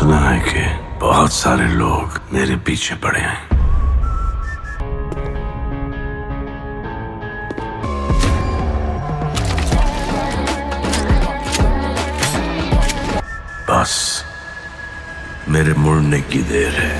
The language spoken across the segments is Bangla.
सुना है कि बहुत सारे लोग मेरे पीछे पड़े हैं बस मेरे मुड़ने की देर है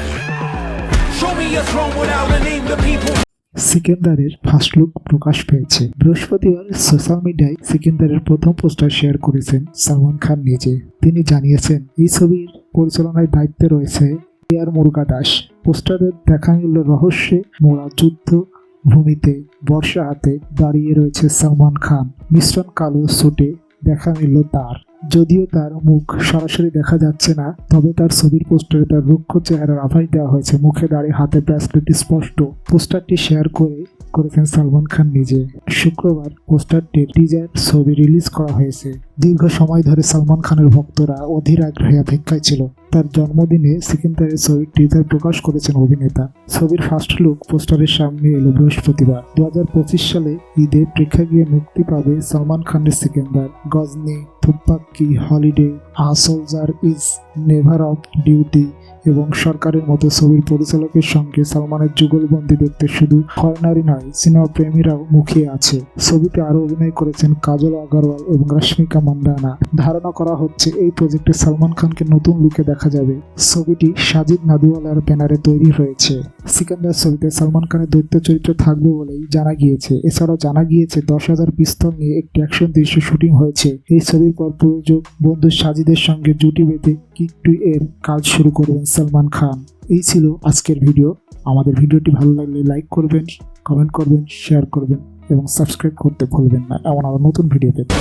Show me a throne without a name, the people. সিকেন্দারের first look প্রকাশ পেয়েছে বৃহস্পতিবার সোশ্যাল মিডিয়ায় সিকেন্দারের প্রথম পোস্টার শেয়ার করেছেন সালমান খান নিজে তিনি জানিয়েছেন এই ছবির পরিচালনায় দায়িত্বে রয়েছে এয়ার মুরগা দাস। পোস্টারে দেখা মিলল রহস্যে মোড়া যুদ্ধ ভূমিতে বর্ষা হাতে দাঁড়িয়ে রয়েছে সালমান খান। মিশ্রণ কালো সুটে দেখা মিলল তার। যদিও তার মুখ সরাসরি দেখা যাচ্ছে না, তবে তার ছবির পোস্টারে তার রুক্ষ চেহারার আভাস দেওয়া হয়েছে। মুখে দাঁড়িয়ে হাতে ব্রেসলেট স্পষ্ট। পোস্টারটি শেয়ার করে করেছেন সালমান খান নিজে। শুক্রবার পোস্টারটির টিজার ছবি রিলিজ করা হয়েছে। দীর্ঘ সময় ধরে সালমান খানের ভক্তরা অধীর আগ্রহে অপেক্ষায় ছিল। তার জন্মদিনে সিকিন্দারের ছবির টিজার প্রকাশ করেছেন অভিনেতা। ছবির ফার্স্ট লুক পোস্টারের সামনে এলো বৃহস্পতিবার। দু হাজার পঁচিশ সালে ঈদে প্রেক্ষাগৃহে মুক্তি পাবে সালমান খানের Sikandar Ghajini Thuppakki Holiday a is never off duty এবং সরকারের মতো ছবির পরিচালকের সঙ্গে সালমানের যুগলবন্দি দেখতে শুধু ফরেনারই নয় সিনেমা প্রেমীরাও মুখিয়ে আছে। ছবিতে আরও অভিনয় করেছেন কাজল আগরওয়াল এবং রশ্মিকা মান্দানা ধারণা করা হচ্ছে এই প্রজেক্টে সালমান খানকে নতুন লুকে দেখা যাবে। ছবিটি সাজিদ নাদিওয়ালার ব্যানারে তৈরি হয়েছে। সিকান্দার ছবিতে সালমান খানের দৈত্য চরিত্র থাকবে বলেই জানা গিয়েছে। এছাড়াও জানা গিয়েছে, দশ হাজার পিস্তল নিয়ে একটি অ্যাকশন দৃশ্য শুটিং হয়েছে। এই ছবির পর প্রযোজক বন্ধু সাজিদের সঙ্গে জুটি বেঁধে কিক টু এর কাজ শুরু করবেন সালমান খান। এই ছিল আজকের ভিডিও। আমাদের ভিডিওটি ভালো লাগলে লাইক করবেন, কমেন্ট করবেন, শেয়ার করবেন এবং সাবস্ক্রাইব করতে ভুলবেন না। এমন আরও নতুন ভিডিও পেতে।